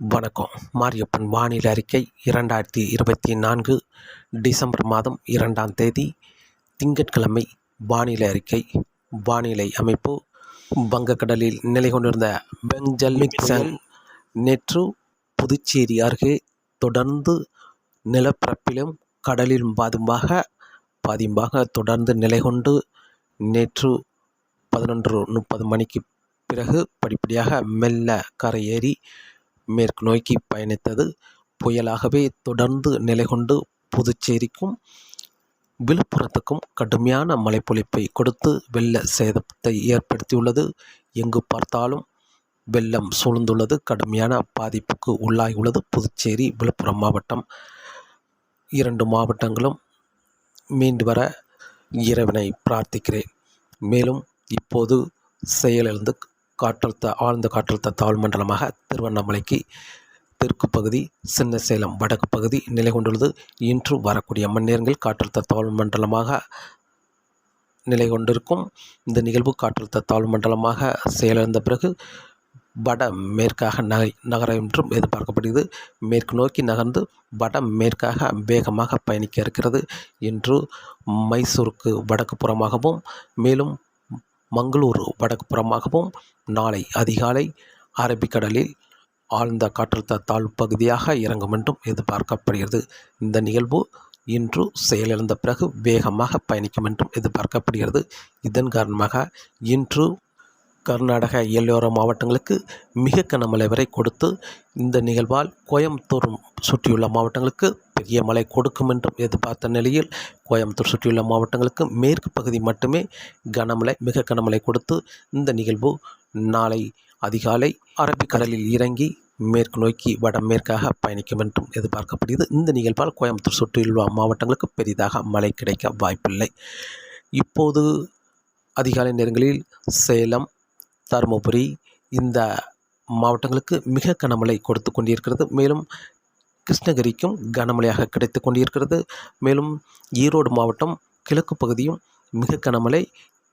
வணக்கம். மாரியப்பன் வானிலை அறிக்கை இரண்டாயிரத்தி இருபத்தி நான்கு டிசம்பர் மாதம் இரண்டாம் தேதி திங்கட்கிழமை வானிலை அறிக்கை. வானிலை அமைப்பு வங்கக்கடலில் நிலை கொண்டிருந்த பெஞ்சல்மிக்சன் நேற்று புதுச்சேரி அருகே தொடர்ந்து நிலப்பரப்பிலும் கடலிலும் பாதும்பாக பாதிம்பாக தொடர்ந்து நிலை கொண்டு நேற்று பதினொன்று முப்பது மணிக்கு பிறகு படிப்படியாக மெல்ல கரையேறி மேற்கு நோக்கி பயணித்தது. புயலாகவே தொடர்ந்து நிலை கொண்டு புதுச்சேரிக்கும் விழுப்புரத்துக்கும் கடுமையான மழைப்பொழிப்பை கொடுத்து வெள்ள சேதத்தை ஏற்படுத்தியுள்ளது. எங்கு பார்த்தாலும் வெள்ளம் சூழ்ந்துள்ளது. கடுமையான பாதிப்புக்கு உள்ளாகியுள்ளது. புதுச்சேரி விழுப்புரம் மாவட்டம். இரண்டு மாவட்டங்களும் மீண்டு வர இறைவனை பிரார்த்திக்கிறேன். மேலும் இப்போது செயலிழந்து காற்றழுத்த ஆழ்ந்த காற்றழுத்த தாழ்வு மண்டலமாக திருவண்ணாமலைக்கு தெற்கு பகுதி சின்ன சேலம் வடக்கு பகுதி நிலை கொண்டுள்ளது. இன்று வரக்கூடிய மணிநேரங்களில் காற்றழுத்த தாழ்வு மண்டலமாக நிலை கொண்டிருக்கும். இந்த நிகழ்வு காற்றழுத்த தாழ்வு மண்டலமாக செயலிழந்த பிறகு வட மேற்காக நகை நகர என்றும் எதிர்பார்க்கப்படுகிறது. மேற்கு நோக்கி நகர்ந்து வட மேற்காக வேகமாக பயணிக்க இருக்கிறது. இன்று மைசூருக்கு வடக்கு புறமாகவும் மேலும் மங்களூர் வடக்கு புறமாகவும் நாளை அதிகாலை அரபிக்கடலில் ஆழ்ந்த காற்றழுத்த தாழ்வு பகுதியாக இறங்கும் என்றும் எதிர்பார்க்கப்படுகிறது. இந்த நிகழ்வு இன்று செயலிழந்த பிறகு வேகமாக பயணிக்கும் என்றும் எதிர்பார்க்கப்படுகிறது. இதன் காரணமாக இன்று கர்நாடக எல்லையோர மாவட்டங்களுக்கு மிக கனமழை வரை கொடுத்து இந்த நிகழ்வால் கோயம்புத்தூர் சுற்றியுள்ள மாவட்டங்களுக்கு பெரிய மழை கொடுக்கும் என்றும் எதிர்பார்த்த நிலையில் கோயம்புத்தூர் சுற்றியுள்ள மாவட்டங்களுக்கு மேற்கு பகுதி மட்டுமே கனமழை மிக கனமழை கொடுத்து இந்த நிகழ்வு நாளை அதிகாலை அரபிக்கடலில் இறங்கி மேற்கு நோக்கி வடமேற்காக பயணிக்கும் என்றும் எதிர்பார்க்கப்படுகிறது. இந்த நிகழ்வால் கோயம்புத்தூர் சுற்றியுள்ள மாவட்டங்களுக்கு பெரிதாக மழை கிடைக்க வாய்ப்பில்லை. இப்போது அதிகாலை நேரங்களில் சேலம் தருமபுரி இந்த மாவட்டங்களுக்கு மிக கனமழை கொடுத்து கொண்டிருக்கிறது. மேலும் கிருஷ்ணகிரிக்கும் கனமழையாக கிடைத்து கொண்டிருக்கிறது. மேலும் ஈரோடு மாவட்டம் கிழக்கு பகுதியும் மிக கனமழை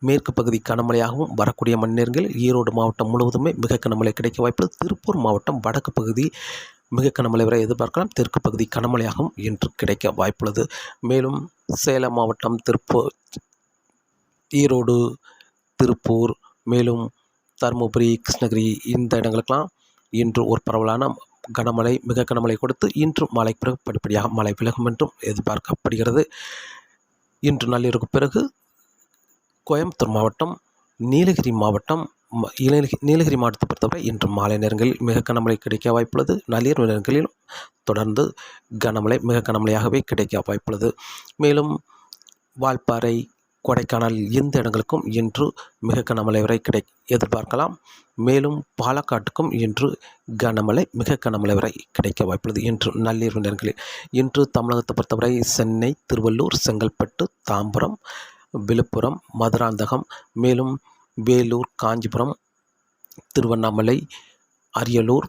மேற்கு பகுதி கனமழையாகவும் வரக்கூடிய மணி நேரங்களில் ஈரோடு மாவட்டம் முழுவதுமே மிக கனமழை கிடைக்க வாய்ப்புள்ளது திருப்பூர் மாவட்டம் வடக்கு பகுதி மிக கனமழை வரை எதிர்பார்க்கலாம். தெற்கு பகுதி கனமழையாகவும் இன்று கிடைக்க வாய்ப்புள்ளது மேலும் சேலம் மாவட்டம் திருப்பூர் ஈரோடு திருப்பூர் மேலும் தருமபுரி கிருஷ்ணகிரி இந்த இடங்களுக்கெல்லாம் இன்று ஒரு பரவலான கனமழை மிக கனமழை கொடுத்து இன்று மழை பிறகு படிப்படியாக மழை விலகும் என்றும் எதிர்பார்க்கப்படுகிறது. இன்று நள்ளிரவுக்கு பிறகு கோயம்புத்தூர் மாவட்டம் நீலகிரி மாவட்டம் நீலகிரி நீலகிரி மாவட்டத்தை பொறுத்தவரை இன்று மாலை நேரங்களில் மிக கனமழை கிடைக்க வாய்ப்புள்ளது. நள்ளிரவு நேரங்களிலும் தொடர்ந்து கனமழை மிக கனமழையாகவே கிடைக்க வாய்ப்புள்ளது. மேலும் வால்பாறை கொடைக்கானல் இந்த இடங்களுக்கும் இன்று மிக கனமழை வரை கிடை எதிர்பார்க்கலாம். மேலும் பாலக்காட்டுக்கும் இன்று கனமழை மிக கனமழை வரை கிடைக்க வாய்ப்புள்ளது இன்று நள்ளிரவு நேரங்களில். இன்று தமிழகத்தை பொறுத்தவரை சென்னை திருவள்ளூர் செங்கல்பட்டு தாம்பரம் விழுப்புரம் மதுராந்தகம் மேலும் வேலூர் காஞ்சிபுரம் திருவண்ணாமலை அரியலூர்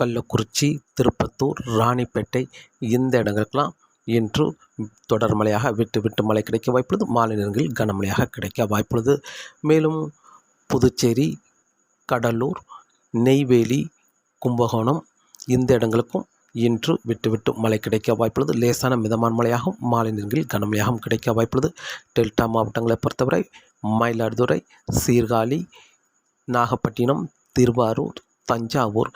கள்ளக்குறிச்சி திருப்பத்தூர் ராணிப்பேட்டை இந்த இடங்களுக்கெல்லாம் இன்று தொடர் மழையாக விட்டு விட்டு மழை கிடைக்க வாய்ப்புள்ளது. மாலை நேரங்களில் கனமழையாக கிடைக்க வாய்ப்புள்ளது. மேலும் புதுச்சேரி கடலூர் நெய்வேலி கும்பகோணம் இந்த இடங்களுக்கும் இன்று விட்டு விட்டு மழை கிடைக்க வாய்ப்புள்ளது. லேசான மிதமான மழையாகவும் மாலை நேரங்களில் கனமழையாகவும் கிடைக்க வாய்ப்புள்ளது. டெல்டா மாவட்டங்களை பொறுத்தவரை மயிலாடுதுறை சீர்காழி நாகப்பட்டினம் திருவாரூர் தஞ்சாவூர்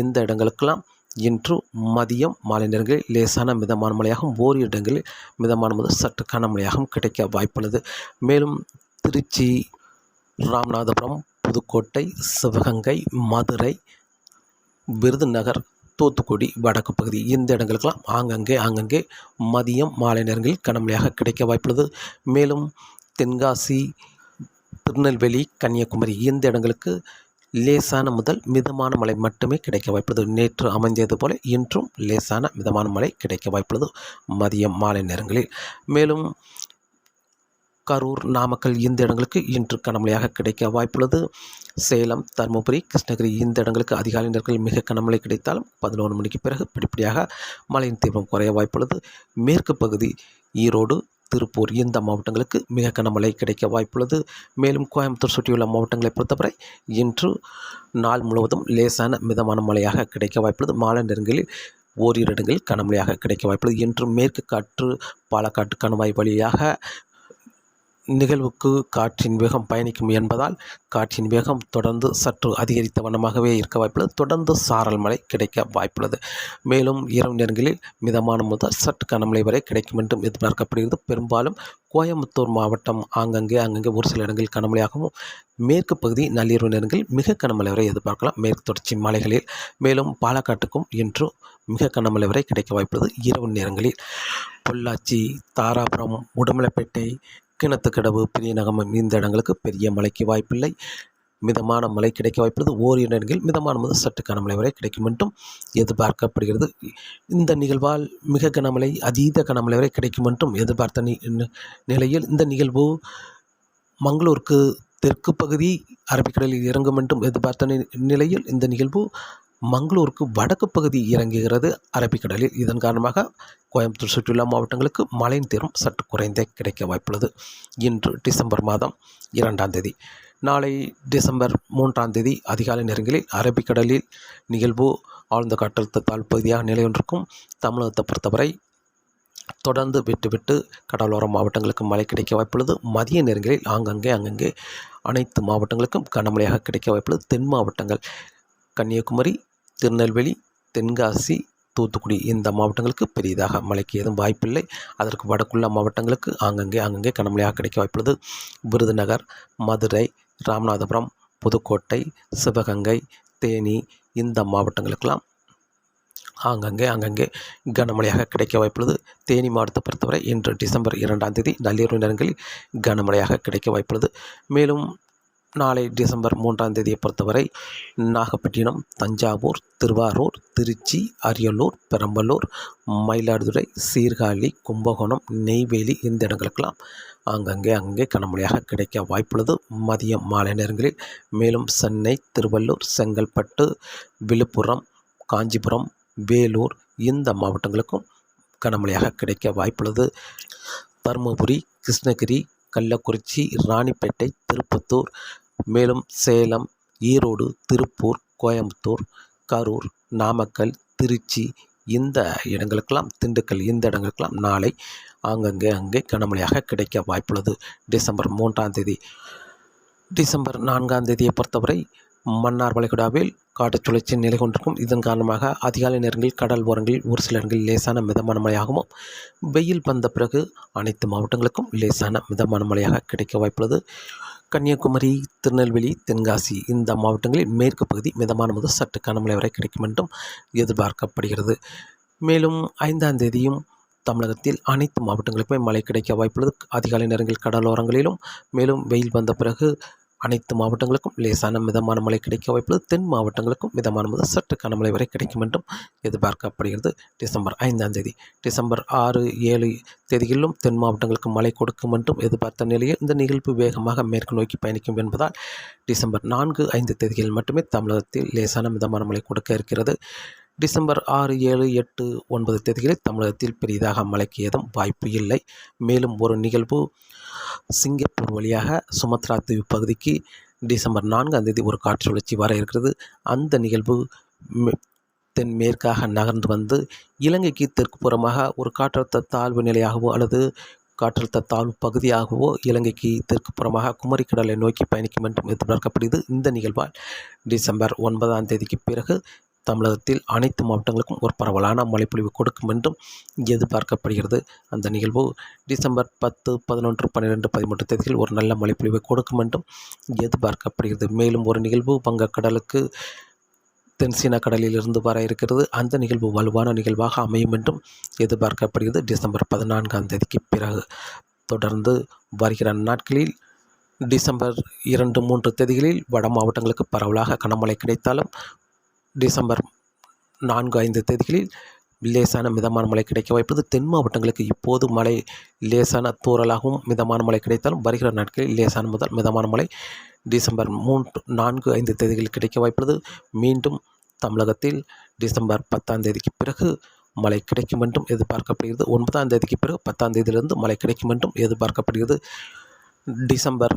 இந்த இடங்களுக்கெல்லாம் இன்று மதியம் மாலை நேரங்களில் லேசான மிதமான மழையாகவும் ஓரிரு இடங்களில் மிதமான முதல் சற்று கனமழையாகவும் கிடைக்க வாய்ப்புள்ளது. மேலும் திருச்சி ராமநாதபுரம் புதுக்கோட்டை சிவகங்கை மதுரை விருதுநகர் தூத்துக்குடி வடக்கு பகுதி இந்த இடங்களுக்கெல்லாம் ஆங்கங்கே ஆங்கங்கே மதியம் மாலை நேரங்களில் கனமழையாக கிடைக்க வாய்ப்புள்ளது. மேலும் தென்காசி திருநெல்வேலி கன்னியாகுமரி இந்த இடங்களுக்கு லேசான முதல் மிதமான மழை மட்டுமே கிடைக்க வாய்ப்புள்ளது. நேற்று அமைந்தது போல இன்றும் லேசான மிதமான மழை கிடைக்க வாய்ப்புள்ளது. மதியம் மாலை நேரங்களில். மேலும் கரூர் நாமக்கல் இந்த இடங்களுக்கு இன்று கனமழையாக கிடைக்க வாய்ப்புள்ளது. சேலம் தருமபுரி கிருஷ்ணகிரி இந்த இடங்களுக்கு அதிகாலை நேரங்களில் மிக கனமழை கிடைத்தாலும் பதினோரு மணிக்கு பிறகு படிப்படியாக மழையின் தீவிரம் குறைய வாய்ப்புள்ளது. மேற்கு பகுதி ஈரோடு திருப்பூர் இந்த மாவட்டங்களுக்கு மிக கனமழை கிடைக்க வாய்ப்புள்ளது. மேலும் கோயம்புத்தூர் சுற்றியுள்ள மாவட்டங்களை பொறுத்தவரை இன்று நாள் முழுவதும் லேசான மிதமான மழையாக கிடைக்க வாய்ப்புள்ளது. மாலை நேரங்களில் ஓரிரு இடங்களில் கனமழையாக கிடைக்க வாய்ப்புள்ளது. இன்று மேற்கு காற்று பாலக்காட்டு கணவாய் வழியாக நிகழ்வுக்கு காற்றின் வேகம் பயணிக்கும் என்பதால் காற்றின் வேகம் தொடர்ந்து சற்று அதிகரித்த வண்ணமாகவே இருக்க வாய்ப்புள்ளது. தொடர்ந்து சாரல் மழை கிடைக்க வாய்ப்புள்ளது. மேலும் இரவு நேரங்களில் மிதமான முதல் சற்று கனமழை வரை கிடைக்கும் என்றும் எதிர்பார்க்கப்படுகிறது. பெரும்பாலும் கோயம்புத்தூர் மாவட்டம் ஆங்கங்கே அங்கங்கே ஒரு சில இடங்களில் கனமழையாகவும் மேற்கு பகுதி நள்ளிரவு நேரங்களில் மிக கனமழை வரை எதிர்பார்க்கலாம். மேற்கு தொடர்ச்சி மலைகளில் மேலும் பாலக்காட்டுக்கும் இன்று மிக கனமழை வரை கிடைக்க வாய்ப்புள்ளது. இரவு நேரங்களில் பொள்ளாச்சி தாராபுரம் உடுமலைப்பேட்டை கிணத்துக்கடவு பெரியநகமம் இந்த இடங்களுக்கு பெரிய மழைக்கு வாய்ப்பில்லை. மிதமான மழை கிடைக்க வாய்ப்புள்ளது ஓரிரு இடங்களில் மிதமான முதல் சற்று கனமழை வரை கிடைக்கும் என்றும் எதிர்பார்க்கப்படுகிறது. இந்த நிகழ்வால் மிக கனமழை அதீத கனமழை வரை கிடைக்கும் என்றும் எதிர்பார்த்த நி நிலையில் இந்த நிகழ்வு மங்களூருக்கு தெற்கு பகுதி அரபிக்கடலில் இறங்கும் என்றும் எதிர்பார்த்த நிலையில் இந்த நிகழ்வு மங்களூருக்கு வடக்கு பகுதி இறங்குகிறது. அரபிக்கடலில் இதன் காரணமாக கோயம்புத்தூர் சுற்றியுள்ள மாவட்டங்களுக்கு மழையின் தீரம் சற்று குறைந்தே கிடைக்க வாய்ப்புள்ளது. இன்று டிசம்பர் மாதம் இரண்டாம் தேதி. நாளை டிசம்பர் மூன்றாம் தேதி அதிகாலை நேரங்களில் அரபிக்கடலில் நிகழ்வு ஆழ்ந்த காற்றழுத்த தாழ்வு பகுதியாக நிலையொன்றிருக்கும் தமிழகத்தை பொறுத்தவரை தொடர்ந்து விட்டு விட்டு கடலோர மாவட்டங்களுக்கு மழை கிடைக்க வாய்ப்புள்ளது. மதிய நேரங்களில் ஆங்கங்கே அங்கங்கே அனைத்து மாவட்டங்களுக்கும் கனமழையாக கிடைக்க வாய்ப்புள்ளது. தென் மாவட்டங்கள் கன்னியாகுமரி திருநெல்வேலி தென்காசி தூத்துக்குடி இந்த மாவட்டங்களுக்கு பெரிதாக மழைக்கு ஏதும் வாய்ப்பில்லை. அதற்கு வடக்குள்ள மாவட்டங்களுக்கு ஆங்கங்கே அங்கங்கே கனமழையாக கிடைக்க வாய்ப்புள்ளது. விருதுநகர் மதுரை ராமநாதபுரம் புதுக்கோட்டை சிவகங்கை தேனி இந்த மாவட்டங்களுக்கெல்லாம் ஆங்கங்கே அங்கங்கே கனமழையாக கிடைக்க வாய்ப்புள்ளது. தேனி மாவட்டத்தை பொறுத்தவரை இன்று டிசம்பர் இரண்டாம் தேதி நள்ளிரவு நேரங்களில் கனமழையாக கிடைக்க வாய்ப்புள்ளது. மேலும் நாளை டிசம்பர் மூன்றாம் தேதியை பொறுத்தவரை நாகப்பட்டினம் தஞ்சாவூர் திருவாரூர் திருச்சி அரியலூர் பெரம்பலூர் மயிலாடுதுறை சீர்காழி கும்பகோணம் நெய்வேலி இந்த இடங்களுக்கெல்லாம் அங்கங்கே அங்கே கனமழையாக கிடைக்க வாய்ப்புள்ளது. மதியம் மாலை நேரங்களில் மேலும் சென்னை திருவள்ளூர் செங்கல்பட்டு விழுப்புரம் காஞ்சிபுரம் வேலூர் இந்த மாவட்டங்களுக்கும் கனமழையாக கிடைக்க வாய்ப்புள்ளது. தருமபுரி கிருஷ்ணகிரி கள்ளக்குறிச்சி ராணிப்பேட்டை திருப்பத்தூர் மேலும் சேலம் ஈரோடு திருப்பூர் கோயம்புத்தூர் கரூர் நாமக்கல் திருச்சி இந்த இடங்களுக்கெல்லாம் திண்டுக்கல் இந்த இடங்களுக்கெல்லாம் நாளை ஆங்கங்கே அங்கே கனமழையாக கிடைக்க வாய்ப்புள்ளது. டிசம்பர் மூன்றாம் தேதி டிசம்பர் நான்காம் தேதியை பொறுத்தவரை மன்னார் வளைகுடாவில் காட்டுச் சுழற்சி நிலை கொண்டிருக்கும். இதன் காரணமாக அதிகாலை நேரங்களில் கடல் ஓரங்களில் ஒரு சில இடங்களில் லேசான மிதமான மழையாகவும் வெயில் வந்த பிறகு அனைத்து மாவட்டங்களுக்கும் லேசான மிதமான மழையாக கிடைக்க வாய்ப்புள்ளது. கன்னியாகுமரி திருநெல்வேலி தென்காசி இந்த மாவட்டங்களில் மேற்கு பகுதி மிதமான முதல் சற்று கனமழை வரை கிடைக்கும் என்றும் எதிர்பார்க்கப்படுகிறது. மேலும் ஐந்தாம் தேதியும் தமிழகத்தில் அனைத்து மாவட்டங்களுக்குமே மழை கிடைக்க வாய்ப்புள்ளது. அதிகாலை நேரங்களில் கடலோரங்களிலும் மேலும் வெயில் வந்த பிறகு அனைத்து மாவட்டங்களுக்கும் லேசான மிதமான மழை கிடைக்க வாய்ப்புள்ளது. தென் மாவட்டங்களுக்கும் மிதமான முதல் சற்று கனமழை வரை கிடைக்கும் என்றும் எதிர்பார்க்கப்படுகிறது. டிசம்பர் ஐந்தாம் தேதி. டிசம்பர் ஆறு ஏழு தேதிகளிலும் தென் மாவட்டங்களுக்கு மழை கொடுக்கும் என்றும் எதிர்பார்த்த நிலையில் இந்த நிகழ்வு வேகமாக மேற்கு நோக்கி பயணிக்கும் என்பதால் டிசம்பர் நான்கு ஐந்து தேதிகளில் மட்டுமே தமிழகத்தில் லேசான மிதமான மழை கொடுக்க இருக்கிறது. டிசம்பர் ஆறு ஏழு எட்டு ஒன்பது தேதிகளில் தமிழகத்தில் பெரிதாக மழைக்கு ஏதும் வாய்ப்பு இல்லை. மேலும் ஒரு நிகழ்வு சிங்கப்பூர் வழியாக சுமத்ரா தீவு பகுதிக்கு டிசம்பர் நான்காம் தேதி ஒரு காற்று சுழற்சி வர இருக்கிறது. அந்த நிகழ்வு தென்மேற்காக நகர்ந்து வந்து இலங்கைக்கு தெற்கு புறமாக ஒரு காற்றழுத்த தாழ்வு நிலையாகவோ அல்லது காற்றழுத்த தாழ்வு பகுதியாகவோ இலங்கைக்கு தெற்கு புறமாக குமரிக்கடலை நோக்கி பயணிக்கும் என்றும் எதிர்பார்க்கப்படுகிறது. இந்த நிகழ்வால் டிசம்பர் ஒன்பதாம் தேதிக்கு பிறகு தமிழகத்தில் அனைத்து மாவட்டங்களுக்கும் ஒரு பரவலான மழைப்பொழிவு கொடுக்கும் என்றும் எதிர்பார்க்கப்படுகிறது. அந்த நிகழ்வு டிசம்பர் பத்து பதினொன்று பன்னிரெண்டு பதிமூன்று தேதியில் ஒரு நல்ல மழைப்பொழிவை கொடுக்கும் என்றும் எதிர்பார்க்கப்படுகிறது. மேலும் ஒரு நிகழ்வு வங்கக்கடலுக்கு தென்சீன கடலில் இருந்து வர இருக்கிறது. அந்த நிகழ்வு வலுவான நிகழ்வாக அமையும் என்றும் எதிர்பார்க்கப்படுகிறது. டிசம்பர் பதினான்காம் தேதிக்கு பிறகு தொடர்ந்து வருகிற நாட்களில் டிசம்பர் இரண்டு மூன்று தேதிகளில் வட மாவட்டங்களுக்கு பரவலாக கனமழை கிடைத்தாலும் டிசம்பர் நான்கு ஐந்து தேதிகளில் லேசான மிதமான மழை கிடைக்க வாய்ப்பது தென் மாவட்டங்களுக்கு இப்போது மழை லேசான தூறலாகவும் மிதமான மழை கிடைத்தாலும் வருகிற நாட்களில் லேசான முதல் மிதமான மழை டிசம்பர் மூன்று நான்கு ஐந்து தேதிகளில் கிடைக்க வாய்ப்புள்ளது. மீண்டும் தமிழகத்தில் டிசம்பர் பத்தாம் தேதிக்கு பிறகு மழை கிடைக்கும் என்றும் எதிர்பார்க்கப்படுகிறது. ஒன்பதாம் தேதிக்கு பிறகு பத்தாம் தேதியிலிருந்து மழை கிடைக்கும் என்றும் எதிர்பார்க்கப்படுகிறது. டிசம்பர்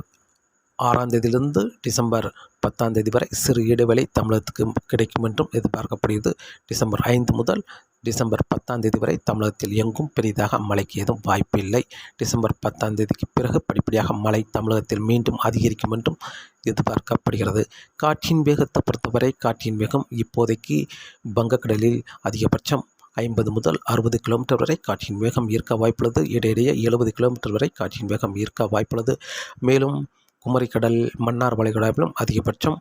ஆறாம் தேதியிலிருந்து டிசம்பர் பத்தாம் தேதி வரை சிறு இடைவெளி தமிழகத்துக்கு கிடைக்கும் என்றும் எதிர்பார்க்கப்படுகிறது. டிசம்பர் ஐந்து முதல் டிசம்பர் பத்தாம் தேதி வரை தமிழகத்தில் எங்கும் பெரிதாக மழைக்கு ஏதும் வாய்ப்பில்லை டிசம்பர் பத்தாம் தேதிக்கு பிறகு படிப்படியாக மழை தமிழகத்தில் மீண்டும் அதிகரிக்கும் என்றும் எதிர்பார்க்கப்படுகிறது. காற்றின் வேகத்தை பொறுத்தவரை காற்றின் வேகம் இப்போதைக்கு வங்கக்கடலில் அதிகபட்சம் ஐம்பது முதல் அறுபது கிலோமீட்டர் வரை காற்றின் வேகம் ஈர்க்க வாய்ப்புள்ளது. இடையிடையே எழுபது கிலோமீட்டர் வரை காற்றின் வேகம் ஈர்க்க வாய்ப்புள்ளது. மேலும் குமரிக்கடல் மன்னார் வளைகுடாவிலும் அதிகபட்சம்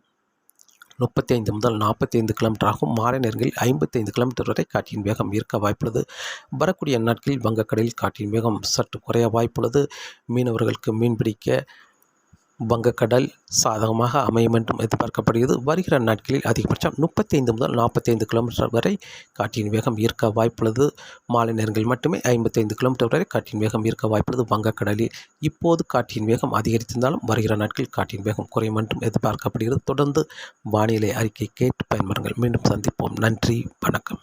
முப்பத்தி ஐந்து முதல் நாற்பத்தி ஐந்து கிலோமீட்டர் ஆகும். மாலை நேரங்களில் ஐம்பத்தி ஐந்து கிலோமீட்டர் வரை காற்றின் வேகம் ஈர்க்க வாய்ப்புள்ளது. வரக்கூடிய நாட்களில் வங்கக்கடலில் காற்றின் வேகம் சற்று குறைய வாய்ப்புள்ளது. மீனவர்களுக்கு மீன்பிடிக்க வங்கக்கடல் சாதகமாக அமையும் என்றும் எதிர்பார்க்கப்படுகிறது. வருகிற நாட்களில் அதிகபட்சம் முப்பத்தைந்து முதல் நாற்பத்தைந்து கிலோமீட்டர் வரை காற்றின் வேகம் இருக்க வாய்ப்புள்ளது. மாலை நேரங்களில் மட்டுமே ஐம்பத்தைந்து கிலோமீட்டர் வரை காற்றின் வேகம் இருக்க வாய்ப்புள்ளது. வங்கக்கடலில் இப்போது காற்றின் வேகம் அதிகரித்திருந்தாலும் வருகிற நாட்களில் காற்றின் வேகம் குறையும் என்றும் எதிர்பார்க்கப்படுகிறது. தொடர்ந்து வானிலை அறிக்கை கேட்டு பயன்படுங்கள் மீண்டும் சந்திப்போம். நன்றி வணக்கம்.